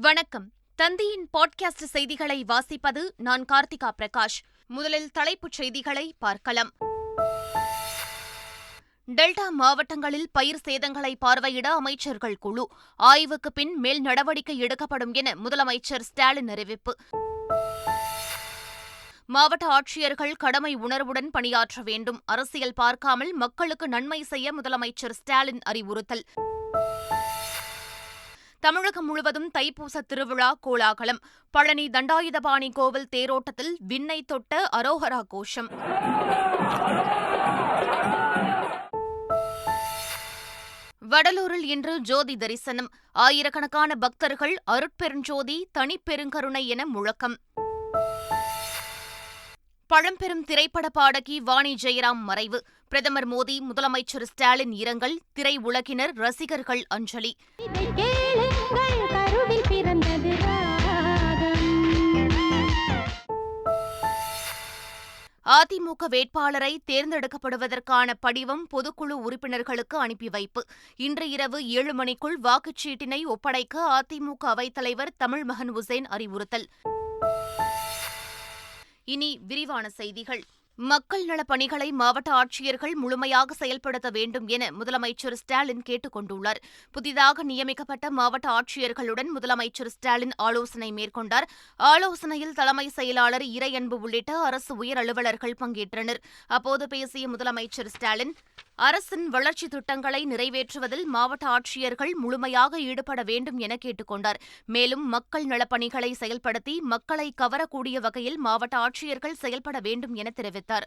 வணக்கம். தந்தியின் பாட்காஸ்ட் செய்திகளை வாசிப்பது நான் கார்த்திகா பிரகாஷ். முதலில் தலைப்புச் செய்திகளை பார்க்கலாம். டெல்டா மாவட்டங்களில் பயிர் சேதங்களை பார்வையிட அமைச்சர்கள் குழு. ஆய்வுக்கு பின் மேல் நடவடிக்கை எடுக்கப்படும் என முதலமைச்சர் ஸ்டாலின் அறிவிப்பு. மாவட்ட ஆட்சியர்கள் கடமை உணர்வுடன் பணியாற்ற வேண்டும். அரசியல் பார்க்காமல் மக்களுக்கு நன்மை செய்ய முதலமைச்சர் ஸ்டாலின் அறிவுறுத்தல். தமிழகம் முழுவதும் தைப்பூச திருவிழா கோலாகலம். பழனி தண்டாயுதபாணி கோவில் தேரோட்டத்தில் விண்ணை தொட்ட அரோகரா கோஷம். வடலூரில் இன்று ஜோதி தரிசனம். ஆயிரக்கணக்கான பக்தர்கள் அருட்பெருஞ்சோதி தனிப்பெருங்கருணை என முழக்கம். பழம்பெரும் திரைப்பட பாடகி வாணி ஜெயராம் மறைவு. பிரதமர் மோடி முதலமைச்சர் ஸ்டாலின் இரங்கல் திரை உலகினர் ரசிகர்கள் அஞ்சலி. அதிமுக வேட்பாளரை தேர்ந்தெடுக்கப்படுவதற்கான படிவம் பொதுக்குழு உறுப்பினர்களுக்கு அனுப்பி வைப்பு. இன்று இரவு ஏழு மணிக்குள் வாக்குச்சீட்டினை ஒப்படைக்க அதிமுக அவைத்தலைவர் தமிழ்மகன் உசேன் அறிவுறுத்தல். இனி விரிவான செய்திகள். மக்கள் நலப் பணிகளை மாவட்ட ஆட்சியர்கள் முழுமையாக செயல்படுத்த வேண்டும் என முதலமைச்சர் ஸ்டாலின் கேட்டுக் கொண்டுள்ளார். புதிதாக நியமிக்கப்பட்ட மாவட்ட ஆட்சியர்களுடன் முதலமைச்சர் ஸ்டாலின் ஆலோசனை மேற்கொண்டார். ஆலோசனையில் தலைமை செயலாளர் இறையன்பு உள்ளிட்ட அரசு உயர் அலுவலர்கள் பங்கேற்றனர். அப்போது பேசிய முதலமைச்சர் ஸ்டாலின் அரசின் வளர்ச்சி திட்டங்களை நிறைவேற்றுவதில் மாவட்ட ஆட்சியர்கள் முழுமையாக ஈடுபட வேண்டும் என கேட்டுக் கொண்டார். மேலும் மக்கள் நலப்பணிகளை செயல்படுத்தி மக்களை கவரக்கூடிய வகையில் மாவட்ட ஆட்சியர்கள் செயல்பட வேண்டும் என தெரிவித்தார்.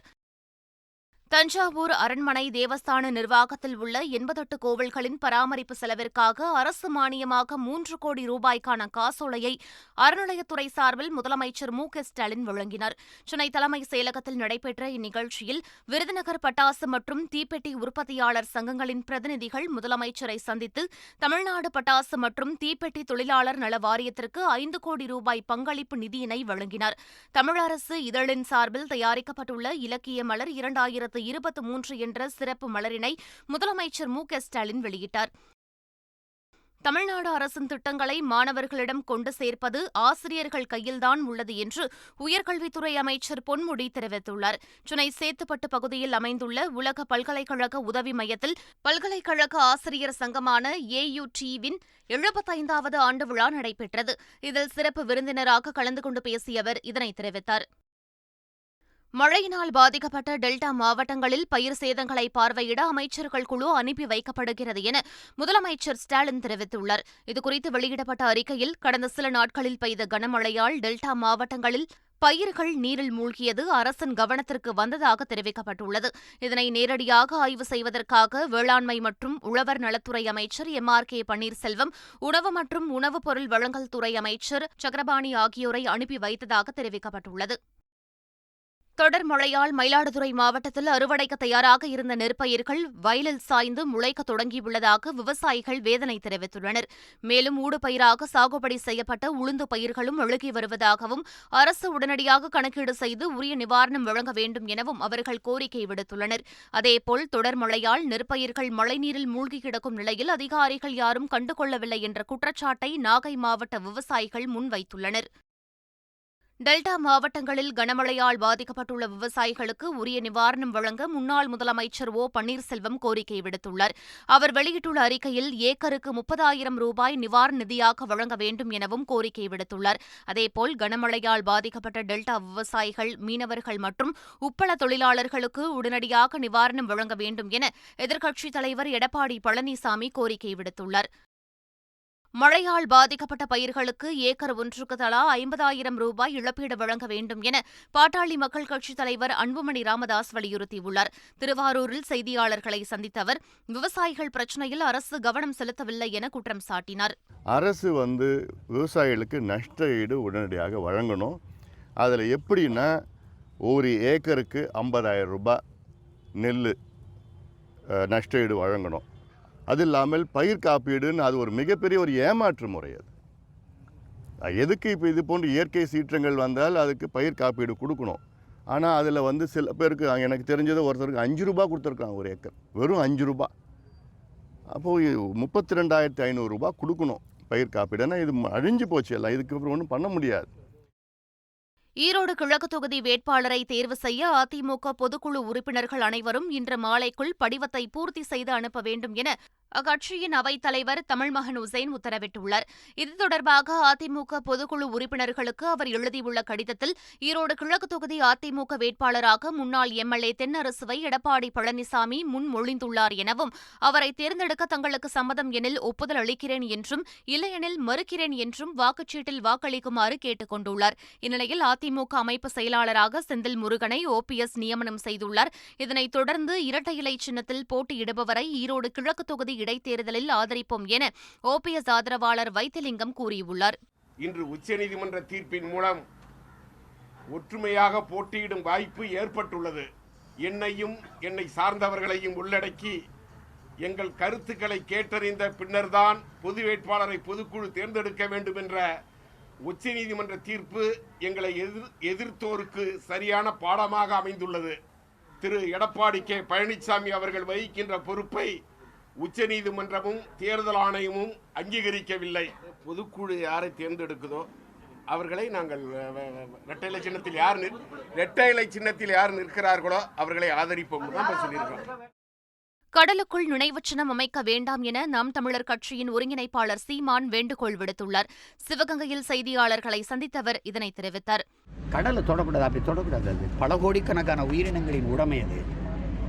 தஞ்சாவூர் அரண்மனை தேவஸ்தான நிர்வாகத்தில் உள்ள எண்பத்தெட்டு கோவில்களின் பராமரிப்பு செலவிற்காக அரசு மானியமாக மூன்று கோடி ரூபாய்க்கான காசோலையை அறநிலையத்துறை சார்பில் முதலமைச்சர் மு ஸ்டாலின் வழங்கினார். சென்னை தலைமை செயலகத்தில் நடைபெற்ற இந்நிகழ்ச்சியில் விருதுநகர் பட்டாசு மற்றும் தீப்பெட்டி உற்பத்தியாளர் சங்கங்களின் பிரதிநிதிகள் முதலமைச்சரை சந்தித்து தமிழ்நாடு பட்டாசு மற்றும் தீப்பெட்டி தொழிலாளர் நல வாரியத்திற்கு ஐந்து கோடி ரூபாய் பங்களிப்பு நிதியினை வழங்கினார். தமிழரசு இதழின் சார்பில் தயாரிக்கப்பட்டுள்ள இலக்கிய மலர் இரண்டாயிரத்து இருபத்தி மூன்று என்ற சிறப்பு மலரினை முதலமைச்சர் மு ஸ்டாலின் வெளியிட்டார். தமிழ்நாடு அரசின் திட்டங்களை மாணவர்களிடம் கொண்டு சேர்ப்பது ஆசிரியர்கள் கையில்தான் உள்ளது என்று உயர்கல்வித்துறை அமைச்சர் பொன்முடி தெரிவித்துள்ளார். சென்னை சேத்துப்பட்டு பகுதியில் அமைந்துள்ள உலக பல்கலைக்கழக உதவி மையத்தில் பல்கலைக்கழக ஆசிரியர் சங்கமான ஏயுடிவின் எழுபத்தைந்தாவது ஆண்டு விழா நடைபெற்றது. இதில் சிறப்பு விருந்தினராக கலந்து கொண்டு பேசிய அவர் இதனை தெரிவித்தார். மழையினால் பாதிக்கப்பட்ட டெல்டா மாவட்டங்களில் பயிர் சேதங்களை பார்வையிட அமைச்சர்கள் குழு அனுப்பி வைக்கப்படுகிறது என முதலமைச்சர் ஸ்டாலின் தெரிவித்துள்ளார். இதுகுறித்து வெளியிடப்பட்ட அறிக்கையில் கடந்த சில நாட்களில் பெய்த கனமழையால் டெல்டா மாவட்டங்களில் பயிர்கள் நீரில் மூழ்கியது அரசின் கவனத்திற்கு வந்ததாக தெரிவிக்கப்பட்டுள்ளது. இதனை நேரடியாக ஆய்வு செய்வதற்காக வேளாண்மை மற்றும் உழவர் நலத்துறை அமைச்சர் எம். ஆர். கே. பன்னீர்செல்வம் உணவு மற்றும் உணவுப் பொருள் வழங்கல் துறை அமைச்சர் சக்கரபாணி ஆகியோரை அனுப்பி வைத்ததாக தெரிவிக்கப்பட்டுள்ளது. தொடர் மழையால் மயிலாடுதுறை மாவட்டத்தில் அறுவடைக்கு தயாராக இருந்த நெற்பயிர்கள் வயலில் சாய்ந்து முளைக்க தொடங்கியுள்ளதாக விவசாயிகள் வேதனை தெரிவித்துள்ளனர். மேலும் ஊடுபயிராக சாகுபடி செய்யப்பட்ட உளுந்து பயிர்களும் அழுகி வருவதாகவும் அரசு உடனடியாக கணக்கீடு செய்து உரிய நிவாரணம் வழங்க வேண்டும் எனவும் அவர்கள் கோரிக்கை விடுத்துள்ளனர். அதேபோல் தொடர் மழையால் நெற்பயிர்கள் மழைநீரில் மூழ்கி கிடக்கும் நிலையில் அதிகாரிகள் யாரும் கண்டுகொள்ளவில்லை என்ற குற்றச்சாட்டை நாகை மாவட்ட விவசாயிகள் முன்வைத்துள்ளனர். டெல்டா மாவட்டங்களில் கனமழையால் பாதிக்கப்பட்டுள்ள விவசாயிகளுக்கு உரிய நிவாரணம் வழங்க முன்னாள் முதலமைச்சர் ஓ. பன்னீர்செல்வம் கோரிக்கை விடுத்துள்ளார். அவர் வெளியிட்டுள்ள அறிக்கையில் ஏக்கருக்கு முப்பதாயிரம் ரூபாய் நிவாரண நிதியாக வழங்க வேண்டும் எனவும் கோரிக்கை விடுத்துள்ளார். அதேபோல் கனமழையால் பாதிக்கப்பட்ட டெல்டா விவசாயிகள் மீனவர்கள் மற்றும் உப்பள தொழிலாளர்களுக்கு உடனடியாக நிவாரணம் வழங்க வேண்டும் என எதிர்க்கட்சித் தலைவர் எடப்பாடி பழனிசாமி கோரிக்கை விடுத்துள்ளார். மழையால் பாதிக்கப்பட்ட பயிர்களுக்கு ஏக்கர் ஒன்றுக்கு தலா ஐம்பதாயிரம் ரூபாய் இழப்பீடு வழங்க வேண்டும் என பாட்டாளி மக்கள் கட்சித் தலைவர் அன்புமணி ராமதாஸ் வலியுறுத்தியுள்ளார். திருவாரூரில் செய்தியாளர்களை சந்தித்த அவர் விவசாயிகள் பிரச்சினையில் அரசு கவனம் செலுத்தவில்லை என குற்றம் சாட்டினார். அரசு வந்து விவசாயிகளுக்கு நஷ்ட ஈடு உடனடியாக வழங்கணும். அதில் எப்படின்னா ஒரு ஏக்கருக்கு ஐம்பதாயிரம் ரூபாய் நெல் நஷ்ட ஈடு வழங்கணும். அது இல்லாமல் பயிர் காப்பீடுன்னு அது ஒரு மிகப்பெரிய ஒரு ஏமாற்று முறை அது. எதுக்கு இப்போ இது போன்ற இயற்கை சீற்றங்கள் வந்தால் அதுக்கு பயிர் காப்பீடு கொடுக்கணும். ஆனால் அதில் வந்து சில பேருக்கு எனக்கு தெரிஞ்சது ஒருத்தருக்கு அஞ்சு ரூபா கொடுத்துருக்காங்க ஒரு ஏக்கர். வெறும் அஞ்சு ரூபா. அப்போது முப்பத்தி ரெண்டாயிரத்தி ஐநூறுரூபா கொடுக்கணும் பயிர் காப்பீடு. ஏன்னா இது அழிஞ்சு போச்சு எல்லாம். இதுக்கு அப்புறம் ஒன்றும் பண்ண முடியாது. ஈரோடு கிழக்கு தொகுதி வேட்பாளரை தேர்வு செய்ய அதிமுக பொதுக்குழு உறுப்பினர்கள் அனைவரும் இன்று மாலைக்குள் படிவத்தை பூர்த்தி செய்து அனுப்ப வேண்டும் என அக்கட்சியின் அவைத் தலைவர் தமிழ்மகன் உசேன் உத்தரவிட்டுள்ளார். இது தொடர்பாக அதிமுக பொதுக்குழு உறுப்பினர்களுக்கு அவர் எழுதியுள்ள கடிதத்தில் ஈரோடு கிழக்கு தொகுதி அதிமுக வேட்பாளராக முன்னாள் எம்எல்ஏ தென்னரசுவை எடப்பாடி பழனிசாமி முன்மொழிந்துள்ளார் எனவும் அவரை தேர்ந்தெடுக்க தங்களுக்கு சம்மதம் எனில் ஒப்புதல் அளிக்கிறேன் என்றும் இல்லையெனில் மறுக்கிறேன் என்றும் வாக்குச்சீட்டில் வாக்களிக்குமாறு கேட்டுக் கொண்டுள்ளார். இந்நிலையில் அதிமுக அமைப்பு செயலாளராக செந்தில் முருகனை ஓபிஎஸ் நியமனம் செய்துள்ளார். இதனைத் தொடர்ந்து இரட்டை இலை சின்னத்தில் போட்டியிடுபவரை ஈரோடு கிழக்கு தொகுதி இடைத்தேர்தலில் ஆதரிப்போம் என ஓபிஎஸ் ஆதரவாளர் வைத்திலிங்கம் கூறியுள்ளார். இன்று உச்சநீதிமன்ற தீர்ப்பின் மூலம் ஒற்றுமையாக போட்டியிடும் வாய்ப்பு ஏற்பட்டுள்ளது. என்னையும் என்னை சார்ந்தவர்களையும் உள்ளடக்கி எங்கள் கருத்துக்களை கேட்டறிந்த பின்னர்தான் பொது வேட்பாளரை பொதுக்குழு தேர்ந்தெடுக்க வேண்டும் என்ற உச்சநீதிமன்ற தீர்ப்பு எங்களை எதிர் எதிர்த்தோருக்கு சரியான பாடமாக அமைந்துள்ளது. திரு. எடப்பாடி கே. பழனிசாமி அவர்கள் வகிக்கின்ற பொறுப்பை உச்சநீதிமன்றமும் தேர்தல் ஆணையமும் அங்கீகரிக்கவில்லை. பொதுக்குழு யாரை தேர்ந்தெடுக்குதோ அவர்களை நாங்கள் இரட்டை இலை சின்னத்தில் யார் நிற்- இரட்டை இலை சின்னத்தில் யார் நிற்கிறார்களோ அவர்களை ஆதரிப்போம் தான் சொல்லியிருக்கோம் கடலுக்குள் சின்னம் அமைக்க வேண்டாம் என நாம் தமிழர் கட்சியின் ஒருங்கிணைப்பாளர் சீமான் வேண்டுகோள் விடுத்துள்ளார். சிவகங்கையில் செய்தியாளர்களை சந்தித்தவர் இதனை தெரிவித்தார். கடலை தொடக்கூடாது அப்படி தொடக்கூடாது அது பல கோடிக்கணக்கான உயிரினங்களின் உடைமை அது.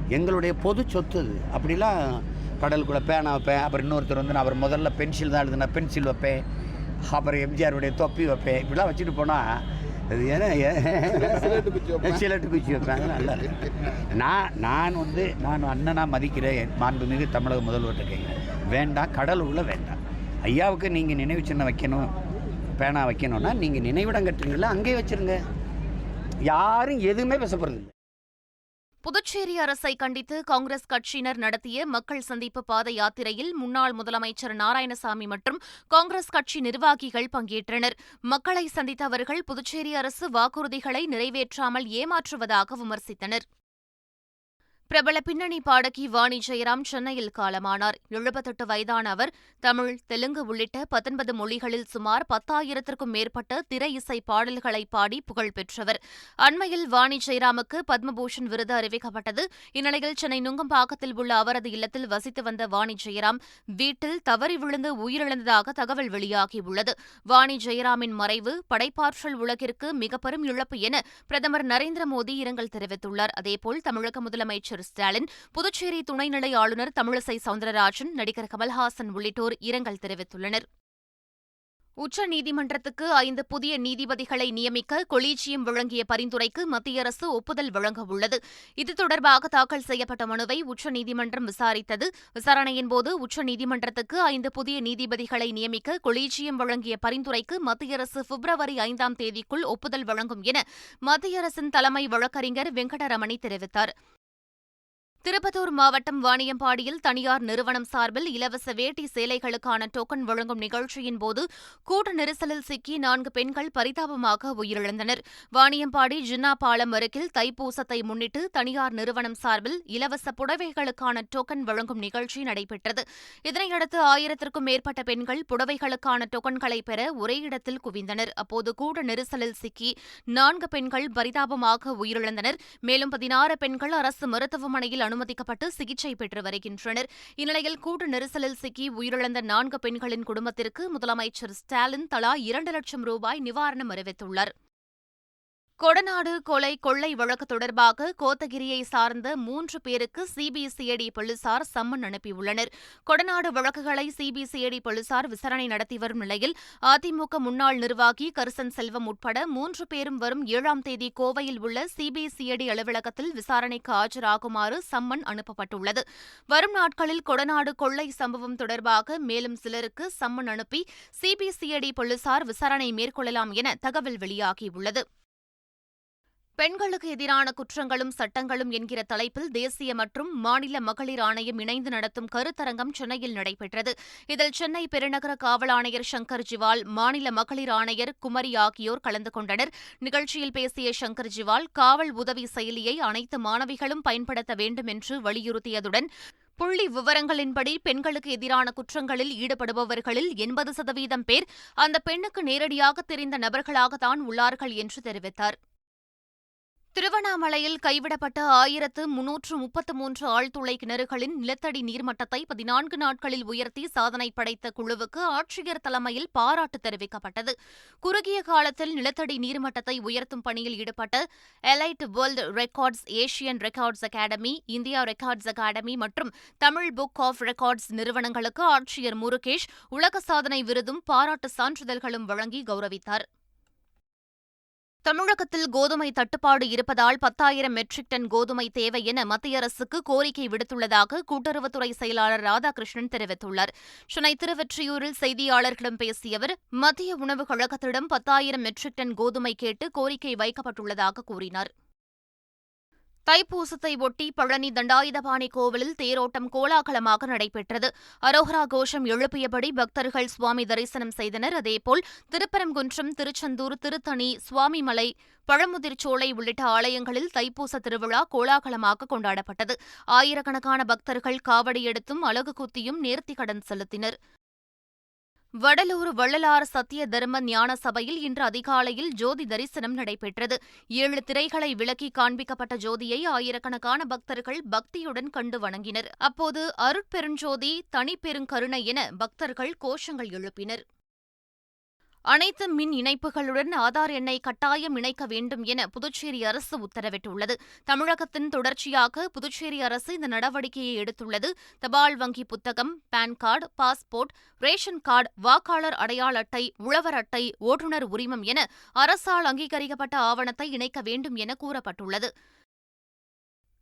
எங்களுடைய பொது சொத்து அது. அப்படிலாம் கடலுக்குள்ளே பேனா வைப்பேன். அப்புறம் இன்னொருத்தர் வந்து நான் அவர் முதல்ல பென்சில் தான் எழுதுனா பென்சில் வைப்பேன். அப்புறம் எம்ஜிஆருடைய தொப்பி வைப்பேன். இப்படிலாம் வச்சுட்டு போனால் அது ஏன்னா சிலட்டு குச்சி வைப்பேன். நல்லா. நான் நான் வந்து நான் அண்ணனாக மதிக்கிறேன். மாண்புமிகு தமிழக முதல்வர்கிட்ட கேட்குறேன். வேண்டாம் கடலுக்குள்ளே வேண்டாம். ஐயாவுக்கு நீங்கள் நினைவு சின்னம் வைக்கணும் பேனா வைக்கணும்னா நீங்கள் நினைவிடம் கட்டுறீங்களா அங்கேயே வச்சிருங்க. யாரும் எதுவுமே பேசப்படுறது இல்லை. புதுச்சேரி அரசை கண்டித்து காங்கிரஸ் கட்சியினர் நடத்திய மக்கள் சந்திப்பு பாத யாத்திரையில் முன்னாள் முதலமைச்சர் நாராயணசாமி மற்றும் காங்கிரஸ் கட்சி நிர்வாகிகள் பங்கேற்றனர். மக்களை சந்தித்த அவர்கள் புதுச்சேரி அரசு வாக்குறுதிகளை நிறைவேற்றாமல் ஏமாற்றுவதாக விமர்சித்தனர். பிரபல பின்னணி பாடகி வாணி ஜெயராம் சென்னையில் காலமானார். எழுபத்தெட்டு வயதான அவர் தமிழ் தெலுங்கு உள்ளிட்ட பத்தொன்பது மொழிகளில் சுமார் பத்தாயிரத்திற்கும் மேற்பட்ட திரை இசை பாடல்களை பாடி புகழ் பெற்றவர். அண்மையில் வாணி ஜெயராமுக்கு பத்மபூஷன் விருது அறிவிக்கப்பட்டது. இந்நிலையில் சென்னை நுங்கம்பாக்கத்தில் உள்ள அவரது இல்லத்தில் வசித்து வந்த வாணி ஜெயராம் வீட்டில் தவறி விழுந்து உயிரிழந்ததாக தகவல் வெளியாகியுள்ளது. வாணி ஜெயராமின் மறைவு படைப்பாற்றல் உலகிற்கு மிக பெரும் இழப்பு என பிரதமர் நரேந்திர மோடி இரங்கல் தெரிவித்துள்ளார். அதேபோல் தமிழக முதலமைச்சர் ஸ்டாலின் புதுச்சேரி துணைநிலை ஆளுநர் தமிழிசை சவுந்தரராஜன் நடிகர் கமல்ஹாசன் உள்ளிட்டோர் இரங்கல் தெரிவித்துள்ளனர். உச்ச நீதிமன்றத்துக்கு ஐந்து புதிய நீதிபதிகளை நியமிக்க கொலீஜியம் வழங்கிய பரிந்துரைக்கு மத்திய அரசு ஒப்புதல் வழங்க உள்ளது. இது தொடர்பாக தாக்கல் செய்யப்பட்ட மனுவை உச்சநீதிமன்றம் விசாரித்தது. விசாரணையின்போது உச்சநீதிமன்றத்துக்கு ஐந்து புதிய நீதிபதிகளை நியமிக்க கொலீஜியம் வழங்கிய பரிந்துரைக்கு மத்திய அரசு பிப்ரவரி ஐந்தாம் தேதிக்குள் ஒப்புதல் வழங்கும் என மத்திய அரசின் தலைமை வழக்கறிஞர் வெங்கடரமணி தெரிவித்தார். திருப்பத்தூர் மாவட்டம் வாணியம்பாடியில் தனியார் நிறுவனம் சார்பில் இலவச வேட்டி சேலைகளுக்கான டோக்கன் வழங்கும் நிகழ்ச்சியின் போது கூட்ட நெரிசலில் சிக்கி நான்கு பெண்கள் பரிதாபமாக உயிரிழந்தனர். வாணியம்பாடி ஜின்னா பாலம் அருகில் தைப்பூசத்தை முன்னிட்டு தனியார் நிறுவனம் சார்பில் இலவச புடவைகளுக்கான டோக்கன் வழங்கும் நிகழ்ச்சி நடைபெற்றது. இதனையடுத்து ஆயிரத்திற்கும் மேற்பட்ட பெண்கள் புடவைகளுக்கான டோக்கன்களை பெற ஒரே இடத்தில் குவிந்தனர். அப்போது கூட்ட நெரிசலில் சிக்கி நான்கு பெண்கள் பரிதாபமாக உயிரிழந்தனர். மேலும் பதினாறு பெண்கள் அரசு மருத்துவமனையில் அனுமதிக்கப்பட்டு சிகிச்சை பெற்று வருகின்றனர். இந்நிலையில் கூட்டு நெரிசலில் சிக்கி உயிரிழந்த நான்கு பெண்களின் குடும்பத்திற்கு முதலமைச்சர் ஸ்டாலின் தலா இரண்டு லட்சம் ரூபாய் நிவாரணம் அறிவித்துள்ளார். கொடநாடு கொலை கொள்ளை வழக்கு தொடர்பாக கோத்தகிரியை சார்ந்த மூன்று பேருக்கு சிபிசிஐடி போலீசார் சம்மன் அனுப்பியுள்ளனர். கொடநாடு வழக்குகளை சிபிசிஐடி போலீசார் விசாரணை நடத்தி வரும் நிலையில் அதிமுக முன்னாள் நிர்வாகி கருசன் செல்வம் உட்பட மூன்று பேரும் வரும் ஏழாம் தேதி கோவையில் உள்ள சிபிசிஐடி அலுவலகத்தில் விசாரணைக்கு ஆஜராகுமாறு சம்மன் அனுப்பப்பட்டுள்ளது. வரும் நாட்களில் கொடநாடு கொள்ளை சம்பவம் தொடர்பாக மேலும் சிலருக்கு சம்மன் அனுப்பி சிபிசிஐடி போலீசார் விசாரணை மேற்கொள்ளலாம் என தகவல் வெளியாகியுள்ளது. பெண்களுக்கு எதிரான குற்றங்களும் சட்டங்களும் என்கிற தலைப்பில் தேசிய மற்றும் மாநில மகளிர் ஆணையம் இணைந்து நடத்தும் கருத்தரங்கம் சென்னையில் நடைபெற்றது. இதில் சென்னை பெருநகர காவல் ஆணையர் சங்கர் ஜிவால் மாநில மகளிர் ஆணையர் குமரி ஆகியோர் கலந்து கொண்டனர். நிகழ்ச்சியில் பேசிய சங்கர் ஜிவால் காவல் உதவி செயலியை அனைத்து மாணவிகளும் பயன்படுத்த வேண்டும் என்று வலியுறுத்தியதுடன் புள்ளி விவரங்களின்படி பெண்களுக்கு எதிரான குற்றங்களில் ஈடுபடுபவர்களில் எண்பது சதவீதம் பேர் அந்த பெண்ணுக்கு நேரடியாக தெரிந்த நபர்களாகத்தான் உள்ளார்கள் என்று தெரிவித்தார். திருவண்ணாமலையில் கைவிடப்பட்ட ஆயிரத்து முன்னூற்று முப்பத்து மூன்று ஆழ்துளை கிணறுகளின் நிலத்தடி நீர்மட்டத்தை பதினான்கு நாட்களில் உயர்த்தி சாதனை படைத்த குழுவுக்கு ஆட்சியர் தலைமையில் பாராட்டு தெரிவிக்கப்பட்டது. குறுகிய காலத்தில் நிலத்தடி நீர்மட்டத்தை உயர்த்தும் பணியில் ஈடுபட்ட elite world records Asian records academy India records academy மற்றும் தமிழ் புக் ஆஃப் ரெக்கார்ட்ஸ் நிறுவனங்களுக்கு ஆட்சியர் முருகேஷ் உலக சாதனை விருதும் பாராட்டு சான்றிதழ்களும் வழங்கி கௌரவித்தார். தமிழகத்தில் கோதுமை தட்டுப்பாடு இருப்பதால் பத்தாயிரம் மெட்ரிக் டன் கோதுமை தேவை என மத்திய அரசுக்கு கோரிக்கை விடுத்துள்ளதாக கூட்டுறவுத்துறை செயலாளர் ராதாகிருஷ்ணன் தெரிவித்துள்ளார். சென்னை திருவெற்றியூரில் செய்தியாளர்களிடம் பேசிய அவர் மத்திய உணவுக் கழகத்திடம் பத்தாயிரம் மெட்ரிக் டன் கோதுமை கேட்டு கோரிக்கை வைக்கப்பட்டுள்ளதாக கூறினார். தைப்பூசத்தை ஒட்டி பழனி தண்டாயுதபாணி கோவிலில் தேரோட்டம் கோலாகலமாக நடைபெற்றது. அரோகரா கோஷம் எழுப்பியபடி பக்தர்கள் சுவாமி தரிசனம் செய்தனர். அதேபோல் திருப்பரங்குன்றம் திருச்செந்தூர் திருத்தணி சுவாமிமலை பழமுதிர்ச்சோலை உள்ளிட்ட ஆலயங்களில் தைப்பூச திருவிழா கோலாகலமாக கொண்டாடப்பட்டது. ஆயிரக்கணக்கான பக்தர்கள் காவடி எடுத்தும் அலகு குத்தியும் நேர்த்திக்கடன் செலுத்தினர். வடலூர் வள்ளலார் சத்திய தர்ம ஞான சபையில் இன்று அதிகாலையில் ஜோதி தரிசனம் நடைபெற்றது. ஏழு திரைகளை விலக்கி காண்பிக்கப்பட்ட ஜோதியை ஆயிரக்கணக்கான பக்தர்கள் பக்தியுடன் கண்டு வணங்கினர். அப்போது அருட்பெருஞ்சோதி தனிப்பெருங்கருணை என பக்தர்கள் கோஷங்கள் எழுப்பினர். அனைத்து மின் இணைப்புகளுடன் ஆதார் எண்ணை கட்டாயம் இணைக்க வேண்டும் என புதுச்சேரி அரசு உத்தரவிட்டுள்ளது. தமிழகத்தின் தொடர்ச்சியாக புதுச்சேரி அரசு இந்த நடவடிக்கையை எடுத்துள்ளது. தபால் வங்கி புத்தகம் PAN card passport ration card வாக்காளர் அடையாள அட்டை உழவர் அட்டை ஓட்டுநர் உரிமம் என அரசால் அங்கீகரிக்கப்பட்ட ஆவணத்தை இணைக்க வேண்டும் என கூறப்பட்டுள்ளது.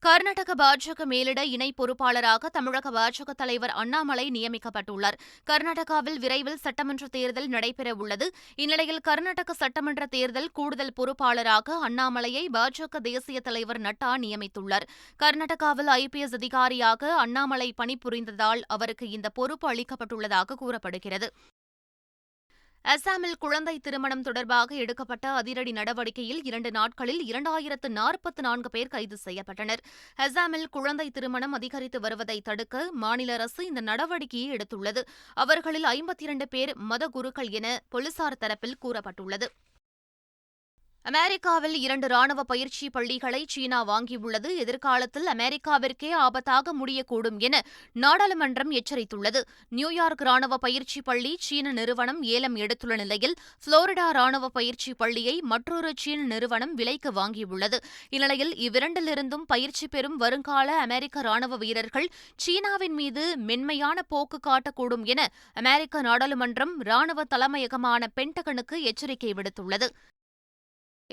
கர்நாடக பாஜக மேலிட இணை பொறுப்பாளராக தமிழக பாஜக தலைவர் அண்ணாமலை நியமிக்கப்பட்டுள்ளார். கர்நாடகாவில் விரைவில் சட்டமன்ற தேர்தல் நடைபெறவுள்ளது இந்நிலையில் கர்நாடக சட்டமன்ற தேர்தல் கூடுதல் பொறுப்பாளராக அண்ணாமலையை பாஜக தேசிய தலைவர் நட்டா நியமித்துள்ளார். கர்நாடகாவில் ஐபிஎஸ் அதிகாரியாக அண்ணாமலை பணிபுரிந்ததால் அவருக்கு இந்த பொறுப்பு அளிக்கப்பட்டுள்ளதாக கூறப்படுகிறது. அசாமில் குழந்தை திருமணம் தொடர்பாக எடுக்கப்பட்ட அதிரடி நடவடிக்கையில் இரண்டு நாட்களில் இரண்டாயிரத்து நாற்பத்து நான்கு பேர் கைது செய்யப்பட்டனர். அசாமில் குழந்தை திருமணம் அதிகரித்து வருவதை தடுக்க மாநில அரசு இந்த நடவடிக்கையை எடுத்துள்ளது. அவர்களில் ஐம்பத்தி இரண்டு பேர் மதகுருக்கள் என போலீசார் தரப்பில் கூறப்பட்டுள்ளது. அமெரிக்காவில் இரண்டு ராணுவ பயிற்சி பள்ளிகளை சீனா வாங்கியுள்ளது. எதிர்காலத்தில் அமெரிக்காவிற்கே ஆபத்தாக முடியக்கூடும் என நாடாளுமன்றம் எச்சரித்துள்ளது. நியூயார்க் ராணுவ பயிற்சி பள்ளி சீன நிறுவனம் ஏலம் எடுத்துள்ள நிலையில் புளோரிடா ராணுவ பயிற்சி பள்ளியை மற்றொரு சீன நிறுவனம் விலைக்கு வாங்கியுள்ளது. இந்நிலையில் இவ்விரண்டிலிருந்தும் பயிற்சி பெறும் வருங்கால அமெரிக்க ராணுவ வீரர்கள் சீனாவின் மீது மென்மையான போக்கு காட்டக்கூடும் என அமெரிக்க நாடாளுமன்றம் ராணுவ தலைமையகமான பென்டகனுக்கு எச்சரிக்கை விடுத்துள்ளது.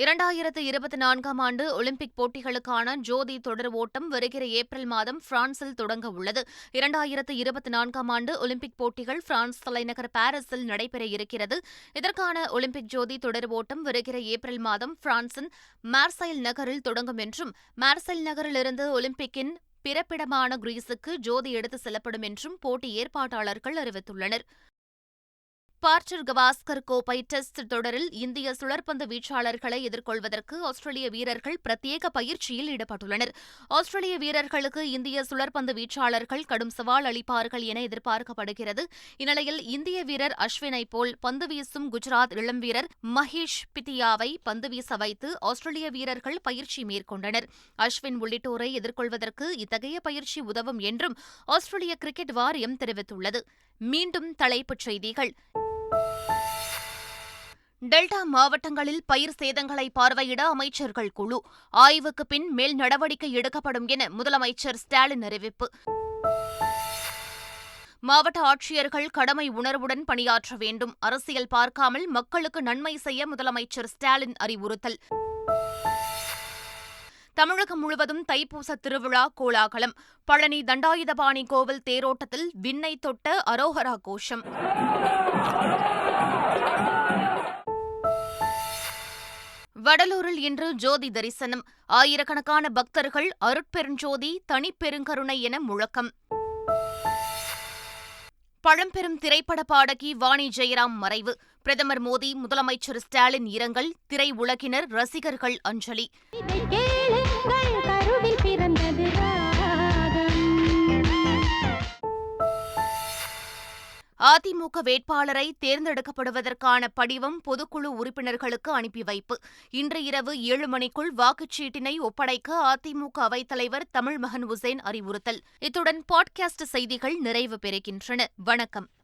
இரண்டாயிரத்து இருபத்தி நான்காம் ஆண்டு ஒலிம்பிக் போட்டிகளுக்கான ஜோதி தொடர் ஓட்டம் வருகிற ஏப்ரல் மாதம் பிரான்சில் தொடங்க உள்ளது. இரண்டாயிரத்து இருபத்தி நான்காம் ஆண்டு ஒலிம்பிக் போட்டிகள் பிரான்ஸ் தலைநகர் பாரிஸில் நடைபெற இருக்கிறது. இதற்கான ஒலிம்பிக் ஜோதி தொடர் ஓட்டம் வருகிற ஏப்ரல் மாதம் பிரான்சின் மார்சைல் நகரில் தொடங்கும் என்றும் மார்சைல் நகரிலிருந்து ஒலிம்பிக்கின் பிறப்பிடமான கிரீஸுக்கு ஜோதி எடுத்து செல்லப்படும் என்றும் போட்டி ஏற்பாட்டாளர்கள் அறிவித்துள்ளனர். பார்ச்சர் கவாஸ்கர் கோப்பை டெஸ்ட் தொடரில் இந்திய சுழற்பந்து வீச்சாளர்களை எதிர்கொள்வதற்கு ஆஸ்திரேலிய வீரர்கள் பிரத்யேக பயிற்சியில் ஈடுபட்டுள்ளனர். ஆஸ்திரேலிய வீரர்களுக்கு இந்திய சுழற்பந்து வீச்சாளர்கள் கடும் சவால் அளிப்பார்கள் என எதிர்பார்க்கப்படுகிறது. இந்நிலையில் இந்திய வீரர் அஸ்வினை போல் பந்து வீசும் குஜராத் இளம் வீரர் மஹேஷ் பித்தியாவை பந்து வீச வைத்து ஆஸ்திரேலிய வீரர்கள் பயிற்சி மேற்கொண்டனர். அஸ்வின் உள்ளிட்டோரை எதிர்கொள்வதற்கு இத்தகைய பயிற்சி உதவும் என்றும் ஆஸ்திரேலிய கிரிக்கெட் வாரியம் தெரிவித்துள்ளது. மீண்டும் தலைப்புச் செய்திகள். டெல்டா மாவட்டங்களில் பயிர் சேதங்களை பார்வையிட அமைச்சர்கள் குழு. ஆய்வுக்கு பின் மேல் நடவடிக்கை எடுக்கப்படும் என முதலமைச்சர் ஸ்டாலின் அறிவிப்பு. மாவட்ட ஆட்சியர்கள் கடமை உணர்வுடன் பணியாற்ற வேண்டும். அரசியல் பார்க்காமல் மக்களுக்கு நன்மை செய்ய முதலமைச்சர் ஸ்டாலின் அறிவுறுத்தல். தமிழகம் முழுவதும் தைப்பூச திருவிழா கோலாகலம். பழனி தண்டாயுதபாணி கோவில் தேரோட்டத்தில் விண்ணை தொட்ட அரோஹரா கோஷம். வடலூரில் இன்று ஜோதி தரிசனம். ஆயிரக்கணக்கான பக்தர்கள் அருட்பெருஞ்சோதி தனிப்பெருங்கருணை என முழக்கம். பழம்பெரும் திரைப்பட பாடகி வாணி ஜெயராம் மறைவு. பிரதமர் மோடி முதலமைச்சர் ஸ்டாலின் இரங்கல் திரை உலகினர் ரசிகர்கள் அஞ்சலி. அதிமுக வேட்பாளரை தேர்ந்தெடுக்கப்படுவதற்கான படிவம் பொதுக்குழு உறுப்பினர்களுக்கு அனுப்பி வைப்பு. இன்று இரவு ஏழு மணிக்குள் வாக்குச்சீட்டினை ஒப்படைக்க அதிமுக அவைத்தலைவர் தமிழ்மகன் உசேன் அறிவுறுத்தல். இத்துடன் பாட்காஸ்ட் செய்திகள் நிறைவு பெறுகின்றன. வணக்கம்.